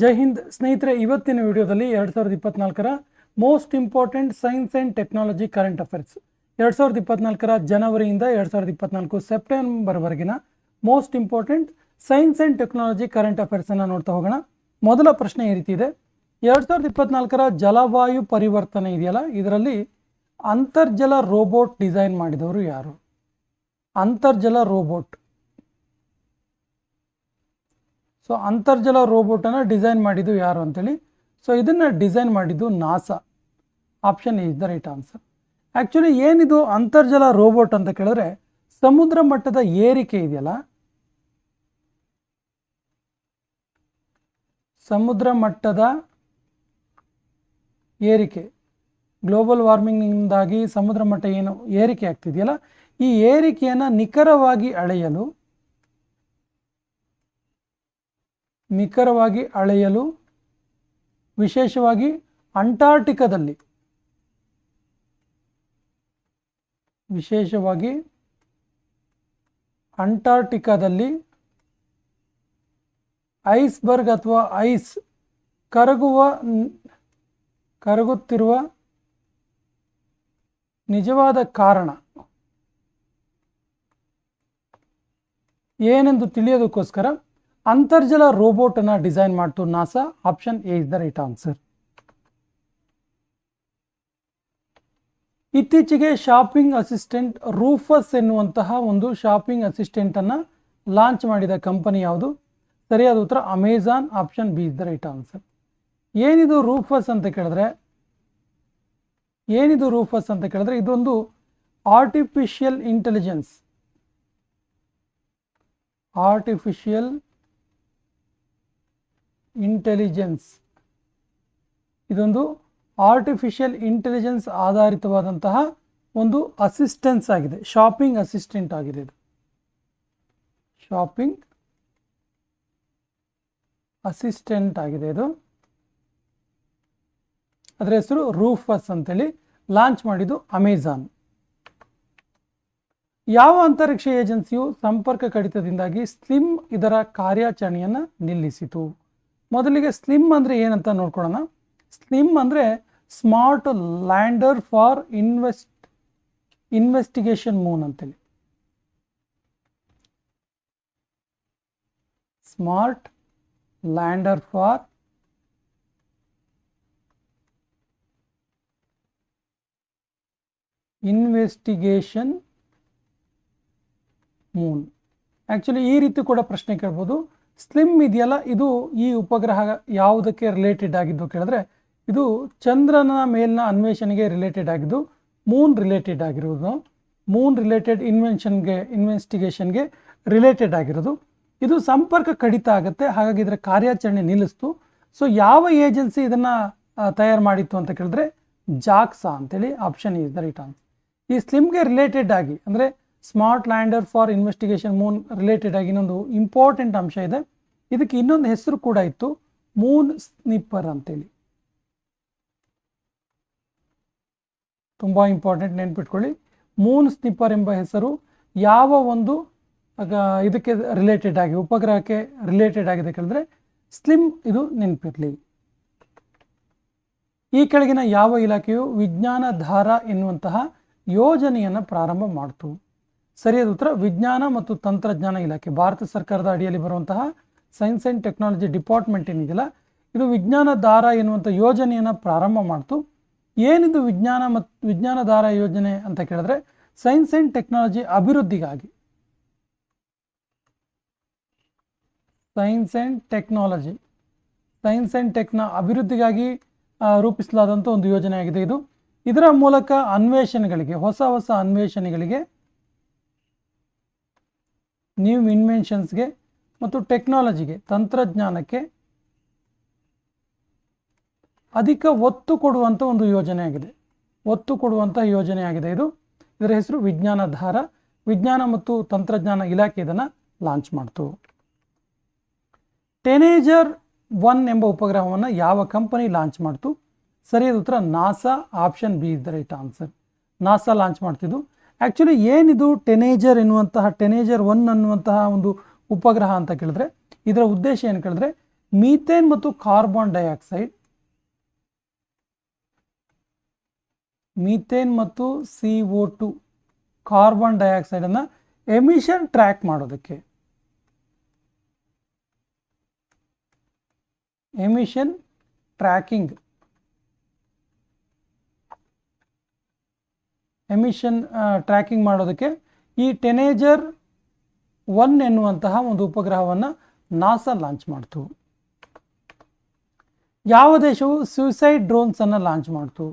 ಜೈ ಹಿಂದ್ ಸ್ನೇಹಿತರೆ, ಇವತ್ತಿನ ವಿಡಿಯೋದಲ್ಲಿ ಎರಡು ಸಾವಿರದ ಇಪ್ಪತ್ನಾಲ್ಕರ most important science and technology current affairs. ಎರಡು ಸಾವಿರದ ಇಪ್ಪತ್ನಾಲ್ಕರ ಜನವರಿಯಿಂದ ಎರಡು ಸಾವಿರದ ಇಪ್ಪತ್ನಾಲ್ಕು ಸೆಪ್ಟೆಂಬರ್ವರೆಗಿನ most important science and technology current ಅಫೇರ್ಸನ್ನು ನೋಡ್ತಾ ಹೋಗೋಣ. ಮೊದಲ ಪ್ರಶ್ನೆ ಈ ರೀತಿ ಇದೆ. ಎರಡು ಸಾವಿರದ ಇಪ್ಪತ್ನಾಲ್ಕರ ಜಲವಾಯು ಪರಿವರ್ತನೆ ಇದೆಯಲ್ಲ? ಇದರಲ್ಲಿ ಅಂತರ್ಜಲ ರೋಬೋಟ್ ಡಿಸೈನ್ ಮಾಡಿದವರು ಯಾರು? ಅಂತರ್ಜಲ ರೋಬೋಟ್. ಸೊ ಅಂತರ್ಜಲ ರೋಬೋಟನ್ನು ಡಿಸೈನ್ ಮಾಡಿದ್ದು ಯಾರು ಅಂತೇಳಿ? ಸೊ ಇದನ್ನು ಡಿಸೈನ್ ಮಾಡಿದ್ದು NASA option is the right answer actually ಏನಿದು ಅಂತರ್ಜಲ ರೋಬೋಟ್ ಅಂತ ಕೇಳಿದ್ರೆ, ಸಮುದ್ರ ಮಟ್ಟದ ಏರಿಕೆ ಇದೆಯಲ್ಲ? ಸಮುದ್ರ ಮಟ್ಟದ ಏರಿಕೆ. ಗ್ಲೋಬಲ್ ವಾರ್ಮಿಂಗ್ನಿಂದಾಗಿ ಸಮುದ್ರ ಮಟ್ಟ ಏನು ಏರಿಕೆ ಆಗ್ತಿದೆಯಲ್ಲ? ಈ ಏರಿಕೆಯನ್ನು ನಿಖರವಾಗಿ ಅಳೆಯಲು ನಿಖರವಾಗಿ ಅಳೆಯಲು, ವಿಶೇಷವಾಗಿ ಅಂಟಾರ್ಟಿಕಾದಲ್ಲಿ ವಿಶೇಷವಾಗಿ ಅಂಟಾರ್ಟಿಕಾದಲ್ಲಿ ಐಸ್ಬರ್ಗ್ ಅಥವಾ ಐಸ್ ಕರಗುವ, ಕರಗುತ್ತಿರುವ ನಿಜವಾದ ಕಾರಣ. ಏನೆಂದು ತಿಳಿಯೋದಕ್ಕೋಸ್ಕರ ಅಂತರ್ಜಲ ರೋಬೋಟ್ ರೋಬೋಟನ್ನು ಡಿಸೈನ್ ಮಾಡ್ತು NASA option A is the right answer ಇತ್ತೀಚೆಗೆ ಶಾಪಿಂಗ್ ಅಸಿಸ್ಟೆಂಟ್ ರೂಫಸ್ ಎನ್ನುವಂತಹ ಒಂದು ಶಾಪಿಂಗ್ ಅಸಿಸ್ಟೆಂಟ್ ಅಸಿಸ್ಟೆಂಟನ್ನು ಲಾಂಚ್ ಮಾಡಿದ ಕಂಪನಿ ಯಾವುದು? ಸರಿಯಾದ ಉತ್ತರ Amazon option B is the right answer ಏನಿದು ರೂಫಸ್ ಅಂತ ಕೇಳಿದ್ರೆ, ಏನಿದು ರೂಫಸ್ ಅಂತ ಕೇಳಿದ್ರೆ, ಇದೊಂದು ಆರ್ಟಿಫಿಷಿಯಲ್ ಇಂಟೆಲಿಜೆನ್ಸ್ ಆರ್ಟಿಫಿಷಿಯಲ್ ಇಂಟೆಲಿಜೆನ್ಸ್ ಇದೊಂದು ಆರ್ಟಿಫಿಷಿಯಲ್ ಇಂಟೆಲಿಜೆನ್ಸ್ ಆಧಾರಿತವಾದಂತಹ ಒಂದು ಅಸಿಸ್ಟೆನ್ಸ್ ಆಗಿದೆ. ಶಾಪಿಂಗ್ ಅಸಿಸ್ಟೆಂಟ್ ಆಗಿದೆ ಇದು. ಶಾಪಿಂಗ್ ಅಸಿಸ್ಟೆಂಟ್ ಆಗಿದೆ ಇದು. ಅದರ ಹೆಸರು ರೂಫಸ್ ಅಂತೇಳಿ ಲಾಂಚ್ ಮಾಡಿದ್ದು ಅಮೆಜಾನ್ ಯಾವ ಅಂತರಿಕ್ಷ ಏಜೆನ್ಸಿಯು ಸಂಪರ್ಕ ಕಡಿತದಿಂದಾಗಿ ಸ್ಲಿಮ್ ಇದರ ಕಾರ್ಯಾಚರಣೆಯನ್ನು ನಿಲ್ಲಿಸಿತು? ಮೊದಲಿಗೆ ಸ್ಲಿಮ್ ಅಂದರೆ ಏನಂತ ನೋಡ್ಕೊಳ್ಳೋಣ. ಸ್ಲಿಮ್ ಅಂದರೆ smart lander for invest, investigation moon ಅಂತೇಳಿ. Smart lander for investigation moon. Actually ಈ ರೀತಿ ಕೂಡ ಪ್ರಶ್ನೆ ಕೇಳ್ಬೋದು. ಸ್ಲಿಮ್ ಇದೆಯಲ್ಲ, ಇದು ಈ ಉಪಗ್ರಹ ಯಾವುದಕ್ಕೆ ರಿಲೇಟೆಡ್ ಆಗಿದ್ದು ಕೇಳಿದ್ರೆ, ಇದು ಚಂದ್ರನ ಮೇಲಿನ ಅನ್ವೇಷಣೆಗೆ ರಿಲೇಟೆಡ್ ಆಗಿದ್ದು ಮೂನ್ ರಿಲೇಟೆಡ್ ಆಗಿರೋದು. ಮೂನ್ ರಿಲೇಟೆಡ್ ಇನ್ವೆನ್ಷನ್ಗೆ ಇನ್ವೆಸ್ಟಿಗೇಷನ್ಗೆ ರಿಲೇಟೆಡ್ ಆಗಿರೋದು. ಇದು ಸಂಪರ್ಕ ಕಡಿತ ಆಗುತ್ತೆ, ಹಾಗಾಗಿ ಇದರ ಕಾರ್ಯಾಚರಣೆ ನಿಲ್ಲಿಸ್ತು. ಸೊ ಯಾವ ಏಜೆನ್ಸಿ ಇದನ್ನು ತಯಾರು ಮಾಡಿತ್ತು ಅಂತ ಕೇಳಿದ್ರೆ, ಜಾಕ್ಸಾ ಅಂತೇಳಿ option is the right answer ಈ ಸ್ಲಿಮ್ಗೆ ರಿಲೇಟೆಡ್ ಆಗಿ, ಅಂದರೆ smart lander for investigation moon related ಆಗಿ ಇನ್ನೊಂದು ಇಂಪಾರ್ಟೆಂಟ್ ಅಂಶ ಇದೆ. ಇದಕ್ಕೆ ಇನ್ನೊಂದು ಹೆಸರು ಕೂಡ ಇತ್ತು ಮೂನ್ ಸ್ನಿಪ್ಪರ್ ಅಂತೇಳಿ. ತುಂಬ ಇಂಪಾರ್ಟೆಂಟ್ ನೆನ್ಪಿಟ್ಕೊಳ್ಳಿ. ಮೂನ್ ಸ್ನಿಪ್ಪರ್ ಎಂಬ ಹೆಸರು ಯಾವ ಒಂದು ಇದಕ್ಕೆ ರಿಲೇಟೆಡ್ ಆಗಿ, ಉಪಗ್ರಹಕ್ಕೆ ರಿಲೇಟೆಡ್ ಆಗಿದೆ ಕೇಳಿದ್ರೆ ಸ್ಲಿಮ್ ಇದು ನೆನಪಿರಲಿ. ಈ ಕೆಳಗಿನ ಯಾವ ಇಲಾಖೆಯು ವಿಜ್ಞಾನ ಧಾರ ಎನ್ನುವಂತಹ ಯೋಜನೆಯನ್ನು ಪ್ರಾರಂಭ ಮಾಡಿತು. ಸರಿಯಾದ ಉತ್ತರ ವಿಜ್ಞಾನ ಮತ್ತು ತಂತ್ರಜ್ಞಾನ ಇಲಾಖೆ. ಭಾರತ ಸರ್ಕಾರದ ಅಡಿಯಲ್ಲಿ ಬರುವಂತಹ ಸೈನ್ಸ್ ಆ್ಯಂಡ್ ಟೆಕ್ನಾಲಜಿ ಡಿಪಾರ್ಟ್ಮೆಂಟ್ ಏನಿದೆಯಲ್ಲ, ಇದು ವಿಜ್ಞಾನ ದಾರ ಎನ್ನುವಂಥ ಯೋಜನೆಯನ್ನು ಪ್ರಾರಂಭ ಮಾಡ್ತು. ಏನಿದು ವಿಜ್ಞಾನ ಮತ್ತು ವಿಜ್ಞಾನ ದಾರ ಯೋಜನೆ ಅಂತ ಕೇಳಿದ್ರೆ, ಸೈನ್ಸ್ ಆ್ಯಂಡ್ ಟೆಕ್ನಾಲಜಿ ಅಭಿವೃದ್ಧಿಗಾಗಿ. Science and technology. Science and techno ಅಭಿವೃದ್ಧಿಗಾಗಿ ರೂಪಿಸಲಾದಂಥ ಒಂದು ಯೋಜನೆಯಾಗಿದೆ ಇದು. ಇದರ ಮೂಲಕ ಅನ್ವೇಷಣೆಗಳಿಗೆ, ಹೊಸ ಹೊಸ ಅನ್ವೇಷಣೆಗಳಿಗೆ ನ್ಯೂ ಇನ್ವೆನ್ಷನ್ಸ್ಗೆ ಮತ್ತು ಟೆಕ್ನಾಲಜಿಗೆ ತಂತ್ರಜ್ಞಾನಕ್ಕೆ ಅಧಿಕ ಒತ್ತು ಕೊಡುವಂಥ ಒಂದು ಯೋಜನೆಯಾಗಿದೆ ಒತ್ತು ಕೊಡುವಂಥ ಯೋಜನೆ ಆಗಿದೆ ಇದು. ಇದರ ಹೆಸರು ವಿಜ್ಞಾನಧಾರ. ವಿಜ್ಞಾನ ಮತ್ತು ತಂತ್ರಜ್ಞಾನ ಇಲಾಖೆ ಇದನ್ನು ಲಾಂಚ್ ಮಾಡ್ತು. ಟೆನೇಜರ್ ಒನ್ ಎಂಬ ಉಪಗ್ರಹವನ್ನು ಯಾವ ಕಂಪನಿ ಲಾಂಚ್ ಮಾಡ್ತು? ಸರಿಯಾದ ಉತ್ತರ, NASA. Option B is the right answer NASA launch ಮಾಡ್ತಿದ್ದು. Actually ಏನಿದು ಟೆನೇಜರ್ ಎನ್ನುವಂತಹ ಟೆನೇಜರ್ ಒನ್ ಅನ್ನುವಂತಹ ಒಂದು ಉಪಗ್ರಹ ಅಂತ ಕೇಳಿದ್ರೆ, ಇದರ ಉದ್ದೇಶ ಏನು ಕೇಳಿದ್ರೆ ಮೀಥೇನ್ ಮತ್ತು ಕಾರ್ಬನ್ ಡೈಆಕ್ಸೈಡ್ ಮೀಥೇನ್ ಮತ್ತು ಸಿ ಓ ಟು ಕಾರ್ಬನ್ ಡೈಆಕ್ಸೈಡನ್ನು ಎಮಿಷನ್ ಟ್ರ್ಯಾಕ್ ಮಾಡೋದಕ್ಕೆ. ಎಮಿಷನ್ ಟ್ರ್ಯಾಕಿಂಗ್ ಎಮಿಷನ್ ಟ್ರ್ಯಾಕಿಂಗ್ ಮಾಡೋದಕ್ಕೆ ಈ ಟೆನೇಜರ್ ಒನ್ ಎನ್ನುವಂತಹ ಒಂದು ಉಪಗ್ರಹವನ್ನು ನಾಸ ಲಾಂಚ್ ಮಾಡ್ತು. ಯಾವ ದೇಶವು ಸ್ಯೂಸೈಡ್ ಡ್ರೋನ್ಸನ್ನು ಲಾಂಚ್ ಮಾಡ್ತು?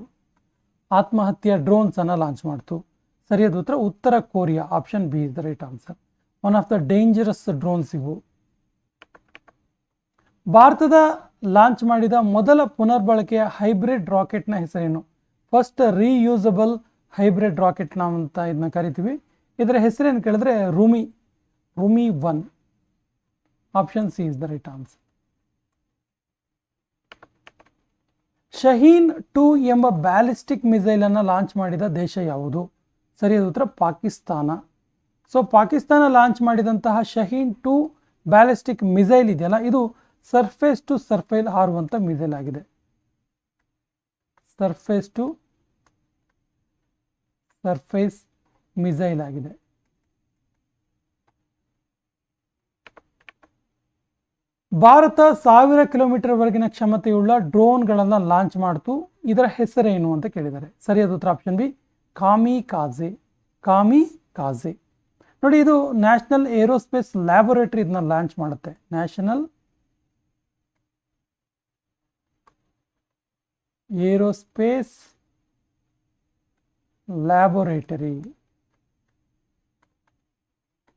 ಆತ್ಮಹತ್ಯೆ ಡ್ರೋನ್ಸನ್ನು ಲಾಂಚ್ ಮಾಡ್ತು. ಸರಿಯಾದ ಉತ್ತರ ಉತ್ತರ Korea option B is the right answer one of the dangerous drones ಇವು. ಭಾರತದ ಲಾಂಚ್ ಮಾಡಿದ ಮೊದಲ ಪುನರ್ಬಳಕೆಯ ಹೈಬ್ರಿಡ್ ರಾಕೆಟ್ನ ಹೆಸರೇನು? ಫಸ್ಟ್ ರೀಯೂಸಬಲ್ ಹೈಬ್ರಿಡ್ ರಾಕೆಟ್ ನಾವು ಅಂತ ಇದನ್ನ ಕರಿತೀವಿ. ಇದರ ಹೆಸರೇನು ಕೇಳಿದ್ರೆ Rhumi Rhumi one. Option C is the right answer Shaheen two ಎಂಬ ಬ್ಯಾಲಿಸ್ಟಿಕ್ ಮಿಸೈಲನ್ನು ಲಾಂಚ್ ಮಾಡಿದ ದೇಶ ಯಾವುದು? ಸರಿಯಾದ ಉತ್ತರ ಪಾಕಿಸ್ತಾನ. ಸೊ ಪಾಕಿಸ್ತಾನ ಲಾಂಚ್ ಮಾಡಿದಂತಹ ಶಹೀನ್ ಟು ಬ್ಯಾಲಿಸ್ಟಿಕ್ ಮಿಸೈಲ್ ಇದೆಯಲ್ಲ, ಇದು ಸರ್ಫೇಸ್ ಟು ಸರ್ಫೈಲ್ ಹಾರುವಂಥ ಮಿಸೈಲ್ ಆಗಿದೆ. ಸರ್ಫೇಸ್ ಟು ಸರ್ಫೇಸ್ ಮಿಸೈಲ್ ಆಗಿದೆ. ಭಾರತ ಸಾವಿರ ಕಿಲೋಮೀಟರ್ವರೆಗಿನ ಕ್ಷಮತೆಯುಳ್ಳ ಡ್ರೋನ್ಗಳನ್ನು ಲಾಂಚ್ ಮಾಡ್ತು. ಇದರ ಹೆಸರೇನು ಅಂತ ಕೇಳಿದ್ದಾರೆ. ಸರಿಯಾದ ಉತ್ತರ ಆಪ್ಷನ್ ಬಿ ಕಾಮಿ ಕಾಜೆ ಕಾಮಿ ಕಾಜೆ ನೋಡಿ, ಇದು ನ್ಯಾಷನಲ್ ಏರೋಸ್ಪೇಸ್ ಲ್ಯಾಬೊರೇಟರಿ ಇದನ್ನ ಲಾಂಚ್ ಮಾಡುತ್ತೆ. ನ್ಯಾಷನಲ್ ಏರೋಸ್ಪೇಸ್ ಲ್ಯಾಬೊರೇಟರಿ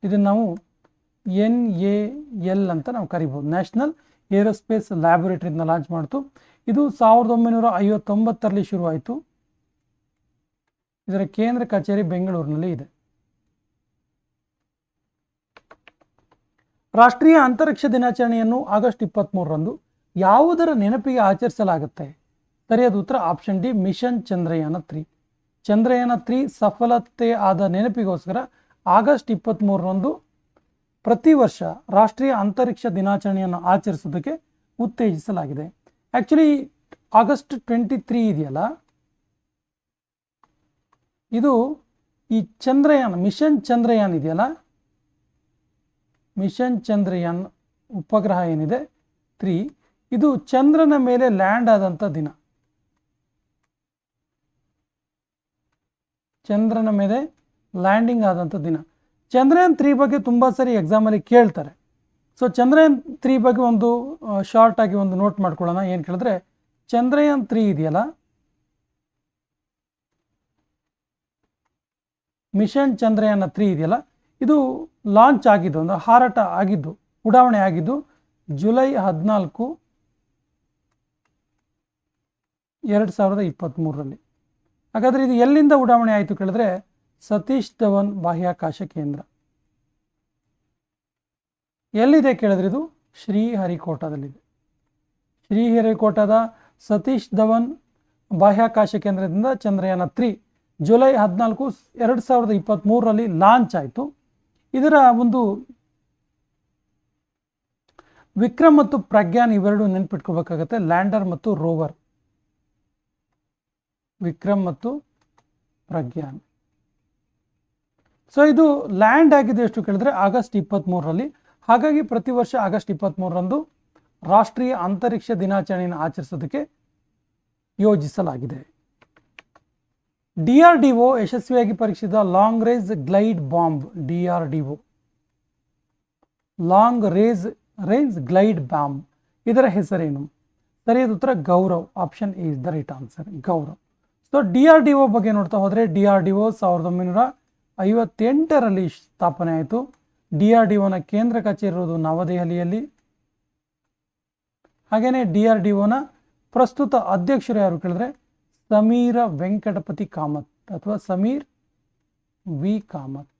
ಇದನ್ನು ನಾವು ಎನ್ ಎ ಎಲ್ ಅಂತ ನಾವು ಕರಿಬೋದು. ನ್ಯಾಷನಲ್ ಏರೋಸ್ಪೇಸ್ ಲ್ಯಾಬೊರೇಟರಿನ ಲಾಂಚ್ ಮಾಡಿತು. ಇದು ಸಾವಿರದ ಒಂಬೈನೂರ ಐವತ್ತೊಂಬತ್ತರಲ್ಲಿ ಶುರುವಾಯಿತು. ಇದರ ಕೇಂದ್ರ ಕಚೇರಿ ಬೆಂಗಳೂರಿನಲ್ಲಿ ಇದೆ. ರಾಷ್ಟ್ರೀಯ ಅಂತರಿಕ್ಷ ದಿನಾಚರಣೆಯನ್ನು ಆಗಸ್ಟ್ ಇಪ್ಪತ್ತ್ಮೂರರಂದು ಯಾವುದರ ನೆನಪಿಗೆ ಆಚರಿಸಲಾಗುತ್ತೆ? ಸರಿಯಾದ ಉತ್ತರ option D mission Chandrayaan three. Chandrayaan three ಸಫಲತೆ ಆದ ನೆನಪಿಗೋಸ್ಕರ ಆಗಸ್ಟ್ ಇಪ್ಪತ್ತ್ಮೂರರಂದು ಪ್ರತಿ ವರ್ಷ ರಾಷ್ಟ್ರೀಯ ಅಂತರಿಕ್ಷ ದಿನಾಚರಣೆಯನ್ನು ಆಚರಿಸೋದಕ್ಕೆ ಉತ್ತೇಜಿಸಲಾಗಿದೆ. ಆ್ಯಕ್ಚುಲಿ ಆಗಸ್ಟ್ ಟ್ವೆಂಟಿ ತ್ರೀ ಇದೆಯಲ್ಲ? ಇದು ಈ ಚಂದ್ರಯಾನ, ಮಿಷನ್ ಚಂದ್ರಯಾನ್ ಇದೆಯಲ್ಲ? ಮಿಷನ್ ಚಂದ್ರಯಾನ್ ಉಪಗ್ರಹ ಏನಿದೆ? ತ್ರೀ. ಇದು ಚಂದ್ರನ ಮೇಲೆ ಲ್ಯಾಂಡ್ ಆದಂಥ ದಿನ. ಚಂದ್ರನ ಮೇಲೆ ಲ್ಯಾಂಡಿಂಗ್ ಆದಂಥ ದಿನ. ಚಂದ್ರಯಾನ್ ತ್ರೀ ಬಗ್ಗೆ ತುಂಬ ಸರಿ ಎಕ್ಸಾಮಲ್ಲಿ ಕೇಳ್ತಾರೆ. ಸೊ ಚಂದ್ರಯಾನ್ ತ್ರೀ ಬಗ್ಗೆ ಒಂದು ಶಾರ್ಟ್ ಆಗಿ ಒಂದು ನೋಟ್ ಮಾಡ್ಕೊಳ್ಳೋಣ. ಏನು ಕೇಳಿದ್ರೆ, ಚಂದ್ರಯಾನ್ ತ್ರೀ ಇದೆಯಲ್ಲ? ಮಿಷನ್ ಚಂದ್ರಯಾನ ತ್ರೀ ಇದೆಯಲ್ಲ? ಇದು ಲಾಂಚ್ ಆಗಿದ್ದು, ಒಂದು ಹಾರಾಟ ಆಗಿದ್ದು, ಉಡಾವಣೆ ಆಗಿದ್ದು, ಜುಲೈ ಹದಿನಾಲ್ಕು, ಎರಡು ಸಾವಿರದ ಇಪ್ಪತ್ತ್ಮೂರರಲ್ಲಿ ಹಾಗಾದರೆ ಇದು ಎಲ್ಲಿಂದ ಉಡಾವಣೆ ಆಯಿತು ಕೇಳಿದ್ರೆ ಸತೀಶ್ ಧವನ್ ಬಾಹ್ಯಾಕಾಶ ಕೇಂದ್ರ. ಎಲ್ಲಿದೆ ಕೇಳಿದ್ರೆ ಇದು? ಶ್ರೀಹರಿಕೋಟದಲ್ಲಿದೆ. ಶ್ರೀಹರಿಕೋಟದ ಸತೀಶ್ ಧವನ್ ಬಾಹ್ಯಾಕಾಶ ಕೇಂದ್ರದಿಂದ ಚಂದ್ರಯಾನ ತ್ರೀ ಜುಲೈ ಹದಿನಾಲ್ಕು ಎರಡು ಸಾವಿರದ ಇಪ್ಪತ್ತ್ಮೂರರಲ್ಲಿ ಲಾಂಚ್ ಆಯಿತು. ಇದರ ಒಂದು ವಿಕ್ರಮ್ ಮತ್ತು ಪ್ರಜ್ಞಾನ್ ಇವೆರಡು ನೆನ್ಪಿಟ್ಕೋಬೇಕಾಗತ್ತೆ, ಲ್ಯಾಂಡರ್ ಮತ್ತು ರೋವರ್. ವಿಕ್ರಮ್ ಮತ್ತು ಪ್ರಜ್ಞಾನ್. ಸೊ ಇದು ಲ್ಯಾಂಡ್ ಆಗಿದೆ ಎಷ್ಟು ಕೇಳಿದ್ರೆ ಆಗಸ್ಟ್ ಇಪ್ಪತ್ತ್ಮೂರರಲ್ಲಿ ಹಾಗಾಗಿ ಪ್ರತಿ ವರ್ಷ ಆಗಸ್ಟ್ ಇಪ್ಪತ್ತ್ಮೂರರಂದು ರಾಷ್ಟ್ರೀಯ ಅಂತರಿಕ್ಷ ದಿನಾಚರಣೆಯನ್ನು ಆಚರಿಸೋದಕ್ಕೆ ಯೋಜಿಸಲಾಗಿದೆ. ಡಿ ಆರ್ ಡಿ ಒ ಯಶಸ್ವಿಯಾಗಿ ಪರೀಕ್ಷಿಸಿದ long range glide bomb D R D O. Long range range glide bomb ಇದರ ಹೆಸರೇನು? ಸರಿಯಾದ ಉತ್ತರ Gaurav. Option is the right answer Gaurav. So D R D O ಬಗ್ಗೆ ನೋಡ್ತಾ ಹೋದರೆ ಡಿ ಆರ್ ಡಿ ಒ ಸಾವಿರದ ಒಂಬೈನೂರ ಐವತ್ತೆಂಟರಲ್ಲಿ ಸ್ಥಾಪನೆ ಆಯಿತು. ಡಿ ಆರ್ ಡಿ ಒನ ಕೇಂದ್ರ ಕಚೇರಿ ಇರೋದು ನವದೆಹಲಿಯಲ್ಲಿ. ಹಾಗೆಯೇ ಡಿ ಆರ್ ಡಿ ಒನ ಪ್ರಸ್ತುತ ಅಧ್ಯಕ್ಷರು ಯಾರು ಕೇಳಿದ್ರೆ ಸಮೀರ ವೆಂಕಟಪತಿ ಕಾಮತ್ ಅಥವಾ ಸಮೀರ್ ವಿ ಕಾಮತ್.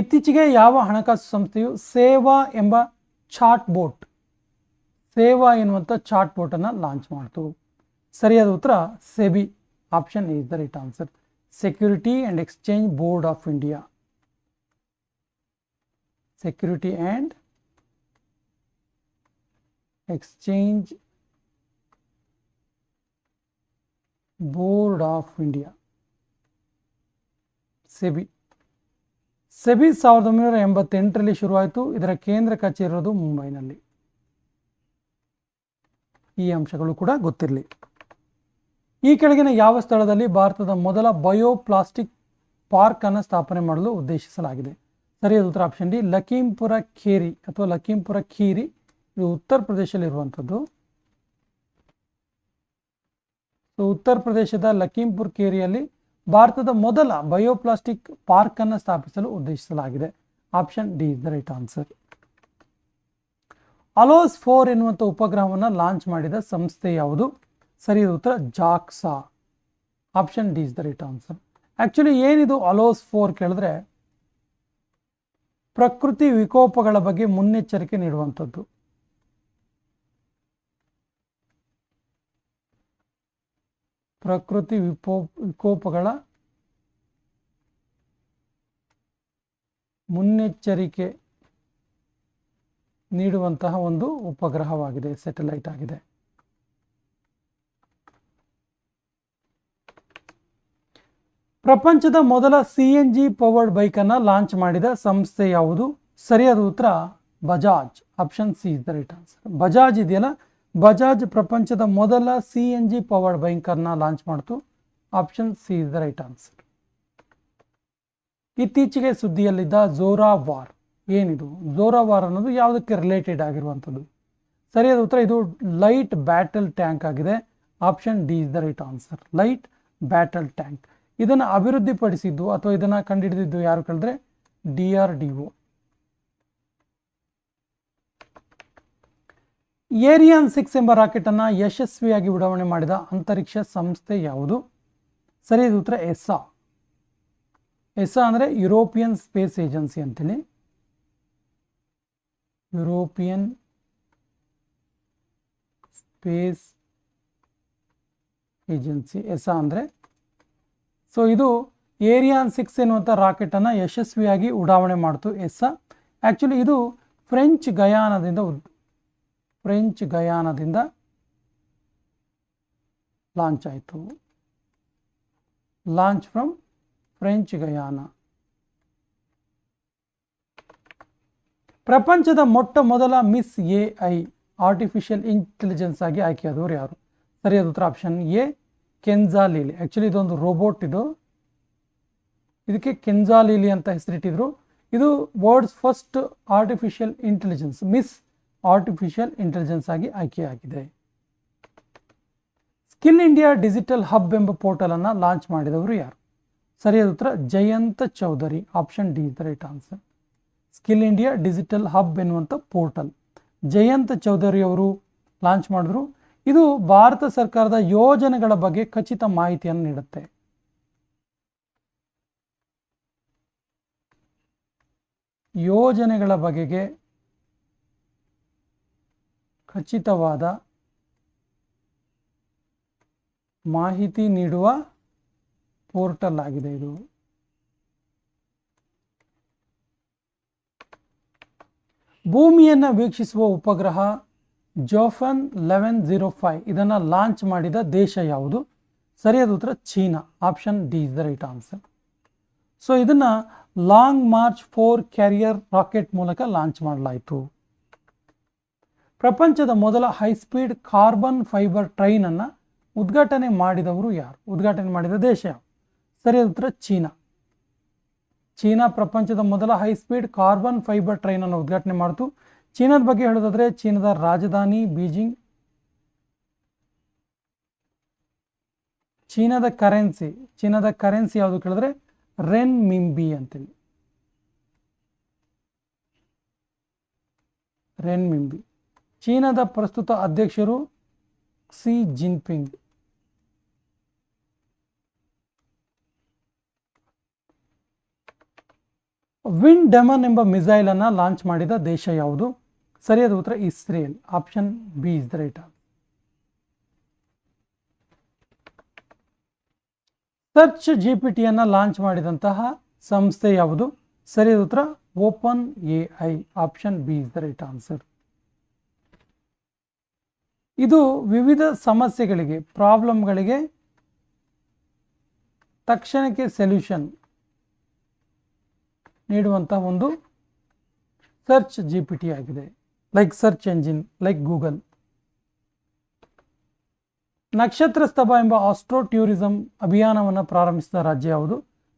ಇತ್ತೀಚೆಗೆ ಯಾವ ಹಣಕಾಸು ಸಂಸ್ಥೆಯು ಸೇವಾ ಎಂಬ ಚಾಟ್ ಬೋಟ್ ಸೇವಾ ಎನ್ನುವಂಥ ಚಾಟ್ ಬೋಟನ್ನು ಲಾಂಚ್ ಮಾಡ್ತು. ಸರಿಯಾದ ಉತ್ತರ SEBI option is the right answer Security and Exchange Board of India Security and Exchange Board of India SEBI SEBI ಸಾವಿರದ ಒಂಬೈನೂರ ಎಂಬತ್ತೆಂಟರಲ್ಲಿ ಶುರುವಾಯಿತು. ಇದರ ಕೇಂದ್ರ ಕಚೇರಿ ಇರೋದು ಮುಂಬೈನಲ್ಲಿ. ಈ ಅಂಶಗಳು ಕೂಡ ಗೊತ್ತಿರಲಿ. ಈ ಕೆಳಗಿನ ಯಾವ ಸ್ಥಳದಲ್ಲಿ ಭಾರತದ ಮೊದಲ ಬಯೋಪ್ಲಾಸ್ಟಿಕ್ ಪಾರ್ಕ್ ಅನ್ನು ಸ್ಥಾಪನೆ ಮಾಡಲು ಉದ್ದೇಶಿಸಲಾಗಿದೆ? ಸರಿಯಾದ ಉತ್ತರ ಆಪ್ಷನ್ ಡಿ. ಲಖೀಂಪುರ ಖೇರಿ ಅಥವಾ ಲಖೀಂಪುರ ಖೀರಿ. ಇದು ಉತ್ತರ ಪ್ರದೇಶದಲ್ಲಿ ಇರುವಂಥದ್ದು ಉತ್ತರ ಪ್ರದೇಶದ ಲಖೀಂಪುರ್ ಕೇರಿಯಲ್ಲಿ ಭಾರತದ ಮೊದಲ ಬಯೋಪ್ಲಾಸ್ಟಿಕ್ ಪಾರ್ಕ್ ಅನ್ನು ಸ್ಥಾಪಿಸಲು ಉದ್ದೇಶಿಸಲಾಗಿದೆ. Option D is the right answer. ALOS four ಎನ್ನುವಂಥ ಉಪಗ್ರಹವನ್ನು ಲಾಂಚ್ ಮಾಡಿದ ಸಂಸ್ಥೆ ಯಾವುದು? ಸರಿಯಾದ ಉತ್ತರ JAXA. Option D is the right answer. Actually ಏನಿದು ಅಲೋಸ್ ಫೋರ್ ಕೇಳಿದ್ರೆ ಪ್ರಕೃತಿ ವಿಕೋಪಗಳ ಬಗ್ಗೆ ಮುನ್ನೆಚ್ಚರಿಕೆ ನೀಡುವಂಥದ್ದು. ಪ್ರಕೃತಿ ವಿಪೋ, ವಿಕೋಪಗಳ ಮುನ್ನೆಚ್ಚರಿಕೆ ನೀಡುವಂತಹ ಒಂದು ಉಪಗ್ರಹವಾಗಿದೆ ಸೆಟಲೈಟ್ ಆಗಿದೆ. ಪ್ರಪಂಚದ ಮೊದಲ ಸಿ ಎನ್ ಜಿ ಪವರ್ಡ್ ಬೈಕನ್ನು ಲಾಂಚ್ ಮಾಡಿದ ಸಂಸ್ಥೆ ಯಾವುದು? ಸರಿಯಾದ ಉತ್ತರ Bajaj option C is the right answer Bajaj ಇದೆಯಲ್ಲ? ಬಜಾಜ್ ಪ್ರಪಂಚದ ಮೊದಲ ಸಿ ಎನ್ ಜಿ ಪವರ್ಡ್ ಬೈಂಕರ್ನ ಲಾಂಚ್ ಮಾಡ್ತು. Option C is the right answer ಇತ್ತೀಚೆಗೆ ಸುದ್ದಿಯಲ್ಲಿದ್ದ ಝೋರಾ ವಾರ್ ಏನಿದು? ಝೋರಾ ವಾರ್ ಅನ್ನೋದು ಯಾವುದಕ್ಕೆ ರಿಲೇಟೆಡ್ ಆಗಿರುವಂಥದ್ದು? ಸರಿಯಾದ ಉತ್ತರ, ಇದು ಲೈಟ್ ಬ್ಯಾಟಲ್ ಟ್ಯಾಂಕ್ ಆಗಿದೆ. Option D is the right answer light battle tank ಇದನ್ನು ಅಭಿವೃದ್ಧಿಪಡಿಸಿದ್ದು ಅಥವಾ ಇದನ್ನು ಕಂಡುಹಿಡಿದಿದ್ದು ಯಾರು ಕೇಳಿದ್ರೆ? D R D O Ariane six ಎಂಬ ರಾಕೆಟನ್ನು ಯಶಸ್ವಿಯಾಗಿ ಉಡಾವಣೆ ಮಾಡಿದ ಅಂತರಿಕ್ಷ ಸಂಸ್ಥೆ ಯಾವುದು? ಸರಿಯಾದ ಉತ್ತರ ಎಸ್ಸಾ. ಎಸ್ಸಾ ಅಂದರೆ ಯುರೋಪಿಯನ್ ಸ್ಪೇಸ್ ಏಜೆನ್ಸಿ ಅಂತೇಳಿ ಯುರೋಪಿಯನ್ ಸ್ಪೇಸ್ ಏಜೆನ್ಸಿ, ಎಸ್ಸಾ ಅಂದರೆ? ಸೊ ಇದು ಏರಿಯಾನ್ ಸಿಕ್ಸ್ ಎನ್ನುವಂಥ ರಾಕೆಟನ್ನು ಯಶಸ್ವಿಯಾಗಿ ಉಡಾವಣೆ ಮಾಡ್ತು ಎಸ್ಸಾ. ಆ್ಯಕ್ಚುಲಿ ಇದು ಫ್ರೆಂಚ್ ಗಯಾನದಿಂದ ಫ್ರೆಂಚ್ ಗಯಾನದಿಂದ ಲಾಂಚ್ ಆಯಿತು. Launch from French Guiana. ಪ್ರಪಂಚದ ಮೊಟ್ಟ ಮೊದಲ Miss A I artificial intelligence ಆಗಿ ಆಯ್ಕೆಯಾದವರು ಯಾರು? ಸರಿಯಾದ ಉತ್ತರ option A Kenza Layli actually ಇದೊಂದು ರೋಬೋಟ್ ಇದು. ಇದಕ್ಕೆ ಕೆನ್ಜಾಲೀಲಿ ಅಂತ ಹೆಸರಿಟ್ಟಿದ್ರು. ಇದು world's first artificial intelligence Miss artificial intelligence ಆಗಿ ಆಯ್ಕೆಯಾಗಿದೆ ಸ್ಕಿಲ್ ಇಂಡಿಯಾ ಡಿಜಿಟಲ್ ಹಬ್ ಎಂಬ ಪೋರ್ಟಲನ್ನು ಲಾಂಚ್ ಮಾಡಿದವರು ಯಾರು? ಸರಿಯಾದ ಉತ್ತರ, Jayant Chaudhary. Option D the right answer skill India digital hub ಎನ್ನುವಂಥ ಪೋರ್ಟಲ್ ಜಯಂತ ಚೌಧರಿ ಅವರು ಲಾಂಚ್ ಮಾಡಿದ್ರು. ಇದು ಭಾರತ ಸರ್ಕಾರದ ಯೋಜನೆಗಳ ಬಗ್ಗೆ ಖಚಿತ ಮಾಹಿತಿಯನ್ನು ನೀಡುತ್ತೆ. ಯೋಜನೆಗಳ ಬಗೆಗೆ ಖಚಿತವಾದ ಮಾಹಿತಿ ನೀಡುವ ಪೋರ್ಟಲ್ ಆಗಿದೆ ಇದು. ಭೂಮಿಯನ್ನು ವೀಕ್ಷಿಸುವ ಉಪಗ್ರಹ ಜೋಫನ್ ಲೆವೆನ್ ಜೀರೋ ಫೈವ್ ಇದನ್ನು ಲಾಂಚ್ ಮಾಡಿದ ದೇಶ ಯಾವುದು? ಸರಿಯಾದ ಉತ್ತರ China. Option D is the right answer so ಇದನ್ನು Long March four carrier rocket ಮೂಲಕ ಲಾಂಚ್ ಮಾಡಲಾಯಿತು. ಪ್ರಪಂಚದ ಮೊದಲ ಹೈಸ್ಪೀಡ್ ಕಾರ್ಬನ್ ಫೈಬರ್ ಟ್ರೈನನ್ನು ಉದ್ಘಾಟನೆ ಮಾಡಿದವರು ಯಾರು? ಉದ್ಘಾಟನೆ ಮಾಡಿದ ದೇಶ ಯಾವುದು ಸರಿಯಾದ ಉತ್ತರ ಚೀನಾ. ಚೀನಾ ಪ್ರಪಂಚದ ಮೊದಲ ಹೈಸ್ಪೀಡ್ ಕಾರ್ಬನ್ ಫೈಬರ್ ಟ್ರೈನನ್ನು ಉದ್ಘಾಟನೆ ಮಾಡಿತು. ಚೀನಾದ ಬಗ್ಗೆ ಹೇಳೋದಾದ್ರೆ ಚೀನಾದ ರಾಜಧಾನಿ ಬೀಜಿಂಗ್. ಚೀನಾದ ಕರೆನ್ಸಿ ಚೀನಾದ ಕರೆನ್ಸಿ ಯಾವುದು ಕೇಳಿದ್ರೆ ರೆನ್ ಮಿಂಬಿ ಅಂತೇಳಿ. ರೆನ್ ಮಿಂಬಿ ಚೀನಾದ ಪ್ರಸ್ತುತ ಅಧ್ಯಕ್ಷರು ಕ್ಸಿ ಜಿನ್ಪಿಂಗ್. ವಿನ್ ಡೆಮನ್ ಎಂಬ ಮಿಸೈಲ್ ಅನ್ನು ಲಾಂಚ್ ಮಾಡಿದ ದೇಶ ಯಾವುದು? ಸರಿಯಾದ ಉತ್ತರ Israel. Option B is the right search G P ಟಿಯನ್ನು launch ಮಾಡಿದಂತಹ ಸಂಸ್ಥೆ ಯಾವುದು? ಸರಿಯಾದ ಉತ್ತರ Open A I. Option B is the right answer. ಇದು ವಿವಿಧ ಸಮಸ್ಯೆಗಳಿಗೆ ಪ್ರಾಬ್ಲಮ್ಗಳಿಗೆ ತಕ್ಷಣಕ್ಕೆ ಸೊಲ್ಯೂಷನ್ ನೀಡುವಂಥ ಒಂದು ಸರ್ಚ್ ಜಿ ಪಿ ಟಿ ಆಗಿದೆ. Like search engine like Google ನಕ್ಷತ್ರ ಸ್ತಭ ಎಂಬ ಆಸ್ಟ್ರೋ ಟೂರಿಸಂ ಅಭಿಯಾನವನ್ನು ಪ್ರಾರಂಭಿಸಿದ ರಾಜ್ಯ ಯಾವುದು?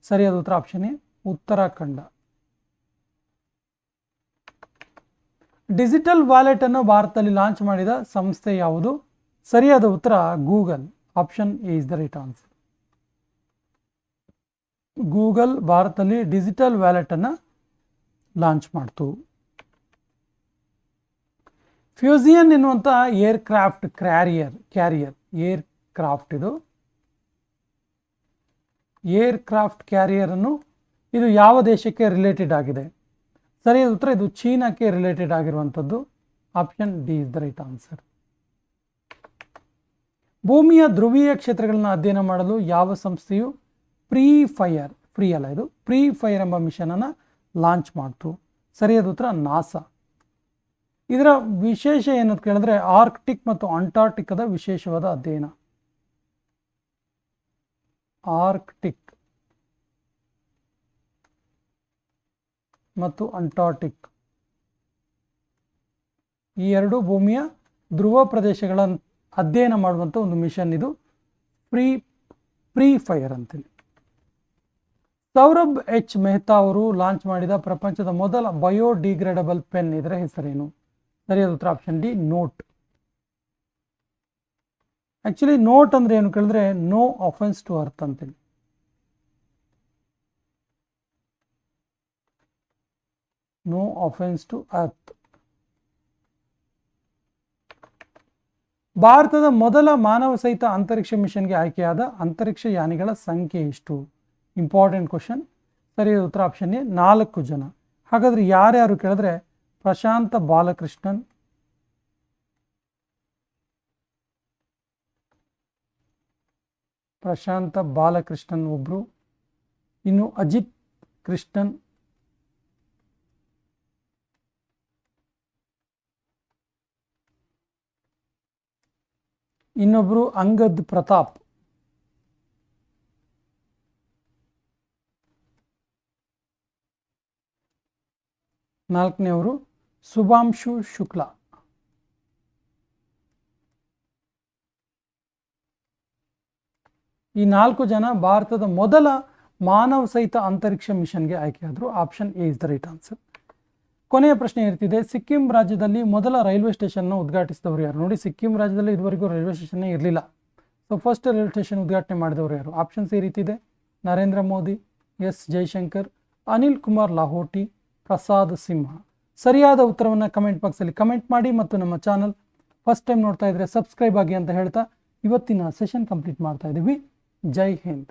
ಸರಿಯಾದ ಉತ್ತರ option A Uttarakhand. Digital wallet ಅನ್ನು ಭಾರತದಲ್ಲಿ ಲಾಂಚ್ ಮಾಡಿದ ಸಂಸ್ಥೆ ಯಾವುದು? ಸರಿಯಾದ ಉತ್ತರ Google. Option A is the right answer. Google ಭಾರತದಲ್ಲಿ ಡಿಜಿಟಲ್ ವ್ಯಾಲೆಟ್ ಅನ್ನು ಲಾಂಚ್ ಮಾಡ್ತು. ಫ್ಯೂಸಿಯನ್ ಎನ್ನುವಂಥ aircraft carrier carrier aircraft ಇದು. ಏರ್ ಕ್ರಾಫ್ಟ್ ಕ್ಯಾರಿಯರನ್ನು ಇದು ಯಾವ ದೇಶಕ್ಕೆ ರಿಲೇಟೆಡ್ ಆಗಿದೆ? ಸರಿಯಾದ ಉತ್ತರ ಇದು ಚೀನಾಕ್ಕೆ ರಿಲೇಟೆಡ್ ಆಗಿರುವಂಥದ್ದು option D is the right answer ಭೂಮಿಯ ಧ್ರುವೀಯ ಕ್ಷೇತ್ರಗಳನ್ನು ಅಧ್ಯಯನ ಮಾಡಲು ಯಾವ ಸಂಸ್ಥೆಯು ಪ್ರೀ ಫೈರ್ ಫ್ರೀ ಅಲ್ಲ ಇದು. ಪ್ರೀ ಫೈರ್ ಎಂಬ ಮಿಷನನ್ನು ಲಾಂಚ್ ಮಾಡ್ತು. ಸರಿಯಾದ ಉತ್ತರ ನಾಸಾ ಇದರ ವಿಶೇಷ ಏನಂತ ಕೇಳಿದ್ರೆ ಆರ್ಕ್ಟಿಕ್ ಮತ್ತು ಅಂಟಾರ್ಟಿಕದ ವಿಶೇಷವಾದ ಅಧ್ಯಯನ. ಆರ್ಕ್ಟಿಕ್ ಮತ್ತು ಅಂಟಾರ್ಟಿಕ್ ಈ ಎರಡು ಭೂಮಿಯ ಧ್ರುವ ಪ್ರದೇಶಗಳ ಅಧ್ಯಯನ ಮಾಡುವಂಥ ಒಂದು ಮಿಷನ್ ಇದು. ಫ್ರೀ ಫ್ರೀ ಫೈರ್ ಅಂತೇಳಿ ಸೌರಭ್ ಎಚ್ ಮೆಹ್ತಾ ಅವರು ಲಾಂಚ್ ಮಾಡಿದ ಪ್ರಪಂಚದ ಮೊದಲ ಬಯೋಡಿಗ್ರೇಡಬಲ್ ಪೆನ್ ಇದರ ಹೆಸರೇನು? ಸರಿಯಾದ ಉತ್ತರ option D NOTE actually NOTE ಅಂದ್ರೆ ಏನು ಕೇಳಿದ್ರೆ ನೋ ಅಫೆನ್ಸ್ ಟು ಅರ್ತ್ ಅಂತೇಳಿ ನೋ offense to earth. ಭಾರತದ ಮೊದಲ ಮಾನವ ಸಹಿತ ಅಂತರಿಕ್ಷ ಮಿಷನ್ಗೆ ಆಯ್ಕೆಯಾದ ಅಂತರಿಕ್ಷ ಯಾನಿಗಳ ಸಂಖ್ಯೆ ಎಷ್ಟು? ಇಂಪಾರ್ಟೆಂಟ್ ಕ್ವಶನ್ ಸರಿಯಾದ ಉತ್ತರ ಆಪ್ಷನ್ ಎ, ನಾಲ್ಕು ಜನ. ಹಾಗಾದ್ರೆ ಯಾರ್ಯಾರು ಕೇಳಿದ್ರೆ ಪ್ರಶಾಂತ ಬಾಲಕೃಷ್ಣನ್. ಪ್ರಶಾಂತ ಬಾಲಕೃಷ್ಣನ್ ಒಬ್ರು. ಇನ್ನು ಅಜಿತ್ ಕೃಷ್ಣನ್. ಇನ್ನೊಬ್ರು ಅಂಗದ್ ಪ್ರತಾಪ್. ನಾಲ್ಕನೇವರು ಶುಭಾಂಶು ಶುಕ್ಲಾ. ಈ ನಾಲ್ಕು ಜನ ಭಾರತದ ಮೊದಲ ಮಾನವ ಸಹಿತ ಅಂತರಿಕ್ಷ ಮಿಷನ್ಗೆ ಆಯ್ಕೆಯಾದರು option A is the right answer. ಕೊನೆಯ ಪ್ರಶ್ನೆ ಇರ್ತಿದೆ. ಸಿಕ್ಕಿಂ ರಾಜ್ಯದಲ್ಲಿ ಮೊದಲ ರೈಲ್ವೆ ಸ್ಟೇಷನ್ನ ಉದ್ಘಾಟಿಸಿದವರು ಯಾರು? ನೋಡಿ, ಸಿಕ್ಕಿಂ ರಾಜ್ಯದಲ್ಲಿ ಇದುವರೆಗೂ ರೈಲ್ವೆ ಸ್ಟೇಷನ್ನೇ ಇರಲಿಲ್ಲ. ಸೊ ಫಸ್ಟ್ ರೈಲ್ವೆ ಸ್ಟೇಷನ್ ಉದ್ಘಾಟನೆ ಮಾಡಿದವರು ಯಾರು? ಆಪ್ಷನ್ಸ್ ಈ ರೀತಿ ಇದೆ. ನರೇಂದ್ರ ಮೋದಿ, ಎಸ್. ಜೈಶಂಕರ್, ಅನಿಲ್ ಕುಮಾರ್ ಲಾಹೋಟಿ, ಪ್ರಸಾದ್ ಸಿಂಹ. ಸರಿಯಾದ ಉತ್ತರವನ್ನು ಕಮೆಂಟ್ ಬಾಕ್ಸಲ್ಲಿ ಕಮೆಂಟ್ ಮಾಡಿ ಮತ್ತು ನಮ್ಮ ಚಾನಲ್ ಫಸ್ಟ್ ಟೈಮ್ ನೋಡ್ತಾ ಇದ್ರೆ ಸಬ್ಸ್ಕ್ರೈಬ್ ಆಗಿ ಅಂತ ಹೇಳ್ತಾ ಇವತ್ತಿನ ಸೆಷನ್ ಕಂಪ್ಲೀಟ್ ಮಾಡ್ತಾ ಇದ್ದೀವಿ ಜೈ ಹಿಂದ್.